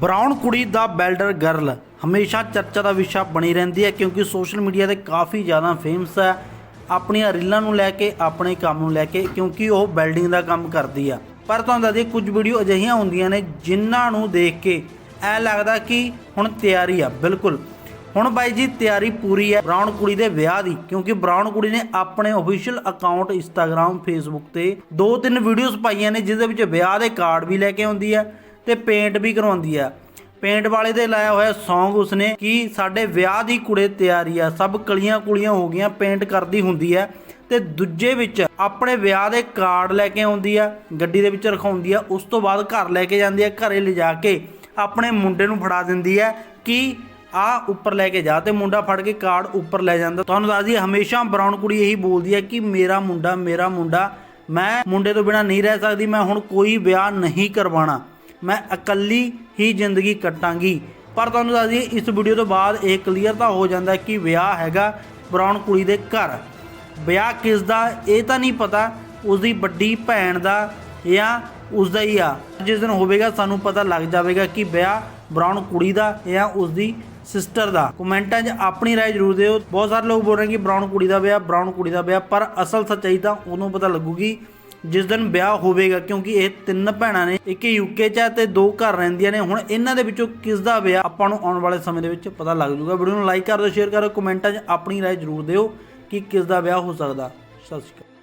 Brown ਕੁੜੀ ਦਾ builder girl. ਹਮੇਸ਼ਾ ਚਰਚਾ ਦਾ ਵਿਸ਼ਾ ਬਣੀ ਰਹਿੰਦੀ ਹੈ ਕਿਉਂਕਿ ਸੋਸ਼ਲ ਮੀਡੀਆ ਤੇ ਕਾਫੀ ਜ਼ਿਆਦਾ ਫੇਮਸ ਹੈ। ਆਪਣੀਆਂ ਰੀਲਾਂ ਨੂੰ ਲੈ ਕੇ, ਆਪਣੇ ਕੰਮ ਨੂੰ ਲੈ ਕੇ, ਕਿਉਂਕਿ ਉਹ ਬਿਲਡਿੰਗ ਦਾ ਕੰਮ ਕਰਦੀ ਆ। ਪਰ ਤੁਹਾਨੂੰ ਦੱਸਦੀ ਕੁਝ ਵੀਡੀਓ ਅਜਿਹੀਆਂ ਹੁੰਦੀਆਂ ਨੇ ਜਿਨ੍ਹਾਂ ਨੂੰ ਦੇਖ ਕੇ ਐ ਲੱਗਦਾ ਕਿ ਹੁਣ ਤਿਆਰੀ ਆ, ਬਿਲਕੁਲ। ਹੁਣ ਬਾਈ ਜੀ, ਤਿਆਰੀ ਪੂਰੀ ਹੈ ਬਰਾਊਨ ਕੁੜੀ ਦੇ ਵਿਆਹ ਦੀ, ਕਿਉਂਕਿ ਬਰਾਊਨ ਕੁੜੀ ਨੇ ਆਪਣੇ ਅਫੀਸ਼ੀਅਲ ਅਕਾਊਂਟ ਇੰਸਟਾਗ੍ਰam ਫੇਸਬੁੱਕ ਤੇ ਦੋ ਤਿੰਨ ਵੀਡੀਓਜ਼ ਪਾਈਆਂ ਨੇ ਜਿਸ ਦੇ ਵਿੱਚ ਵਿਆਹ ਦੇ ਕਾਰਡ ਵੀ ਲੈ ਕੇ ਆਉਂਦੀ ਹੈ। ਤੇ ਪੇਂਟ ਵੀ ਕਰਵਾਉਂਦੀ ਆ। ਪੇਂਟ ਵਾਲੇ ਦੇ ਲਾਇਆ ਹੋਇਆ Song ਉਸਨੇ ਕਿ ਸਾਡੇ ਵਿਆਹ ਦੀ ਕੁੜੇ ਤਿਆਰੀ ਆ, ਸਭ ਕਲੀਆਂ ਕੁਲੀਆਂ ਹੋ ਗਈਆਂ ਪੇਂਟ ਕਰਦੀ ਹੁੰਦੀ ਹੈ ਤੇ ਦੂਜੇ ਵਿੱਚ ਆਪਣੇ ਵਿਆਹ ਦੇ ਕਾਰਡ ਲੈ ਕੇ ਆਉਂਦੀ ਆ, ਗੱਡੀ ਦੇ ਵਿੱਚ ਰਖਾਉਂਦੀ ਆ, ਉਸ ਤੋਂ ਬਾਅਦ ਘਰ ਲੈ ਕੇ ਜਾਂਦੀ ਆ, ਘਰੇ ਲਿਜਾ ਕੇ ਆਪਣੇ ਮੁੰਡੇ ਨੂੰ ਫੜਾ ਦਿੰਦੀ ਹੈ ਕਿ ਆ ਉੱਪਰ ਲੈ ਕੇ ਜਾ ਤੇ ਮੁੰਡਾ ਫੜ ਕੇ ਕਾਰਡ ਉੱਪਰ ਲੈ ਜਾਂਦਾ। ਤੁਹਾਨੂੰ ਦੱਸ ਦਈਏ ਹਮੇਸ਼ਾ ਬਰਾਊਨ ਕੁੜੀ ਇਹੀ ਬੋਲਦੀ ਹੈ ਕਿ ਮੇਰਾ ਮੁੰਡਾ ਮੇਰਾ ਮੁੰਡਾ, ਮੈਂ ਮੁੰਡੇ ਤੋਂ ਬਿਨਾ ਨਹੀਂ ਰਹਿ ਸਕਦੀ, ਮੈਂ ਹੁਣ ਕੋਈ ਵਿਆਹ ਨਹੀਂ ਕਰਵਾਉਣਾ। ਮੈਂ ਇਕੱਲੀ ਹੀ ਜ਼ਿੰਦਗੀ ਕੱਟਾਂਗੀ ਪਰ ਤੁਹਾਨੂੰ ਦੱਸ ਦਈਏ ਇਸ ਵੀਡੀਓ ਤੋਂ ਬਾਅਦ ਇਹ ਕਲੀਅਰ ਤਾਂ ਹੋ ਜਾਂਦਾ ਹੈ ਕਿ ਵਿਆਹ ਹੈਗਾ ਬਰਾਊਨ ਕੁੜੀ ਦੇ ਘਰ ਵਿਆਹ ਕਿਸ ਦਾ ਇਹ ਤਾਂ ਨਹੀਂ ਪਤਾ ਉਸ ਦੀ ਵੱਡੀ ਭੈਣ ਦਾ ਜਾਂ ਉਸ ਦਾ ਹੀ ਆ ਜਿਸ ਦਿਨ ਹੋਵੇਗਾ ਸਾਨੂੰ ਪਤਾ ਲੱਗ ਜਾਵੇਗਾ ਕਿ ਵਿਆਹ ਬਰਾਊਨ ਕੁੜੀ ਦਾ ਜਾਂ ਉਸ ਦੀ ਸਿਸਟਰ ਦਾ ਕਮੈਂਟਾਂ 'ਚ ਆਪਣੀ رائے ਜ਼ਰੂਰ ਦਿਓ ਬਹੁਤ ਸਾਰੇ ਲੋਕ ਬੋਲ ਰਹੇ ਕਿ ਬਰਾਊਨ ਕੁੜੀ ਦਾ ਵਿਆਹ ਬਰਾਊਨ ਕੁੜੀ ਦਾ ਵਿਆਹ ਪਰ ਅਸਲ ਸੱਚਾਈ ਤਾਂ ਉਦੋਂ ਪਤਾ ਲੱਗੂਗੀ ਜਿਸ ਦਿਨ ਵਿਆਹ ਹੋਵੇਗਾ ਕਿਉਂਕਿ ਇਹ ਤਿੰਨ ਭੈਣਾਂ ਨੇ ਇੱਕ ਯੂਕੇ 'ਚ ਹੈ ਤੇ ਦੋ ਘਰ ਰਹਿੰਦੀਆਂ ਨੇ ਹੁਣ ਇਹਨਾਂ ਦੇ ਵਿੱਚੋਂ ਕਿਸ ਦਾ ਵਿਆਹ ਆਪਾਂ ਨੂੰ ਆਉਣ ਵਾਲੇ ਸਮੇਂ ਦੇ ਵਿੱਚ ਪਤਾ ਲੱਗ ਜਾਊਗਾ ਵੀਡੀਓ ਨੂੰ ਲਾਈਕ ਕਰ ਦਿਓ ਸ਼ੇਅਰ ਕਰੋ ਕਮੈਂਟਾਂ 'ਚ ਆਪਣੀ رائے ਜ਼ਰੂਰ ਦਿਓ ਕਿ ਕਿਸ ਦਾ ਵਿਆਹ ਹੋ ਸਕਦਾ ਸਤਿ ਸ਼੍ਰੀ ਅਕਾਲ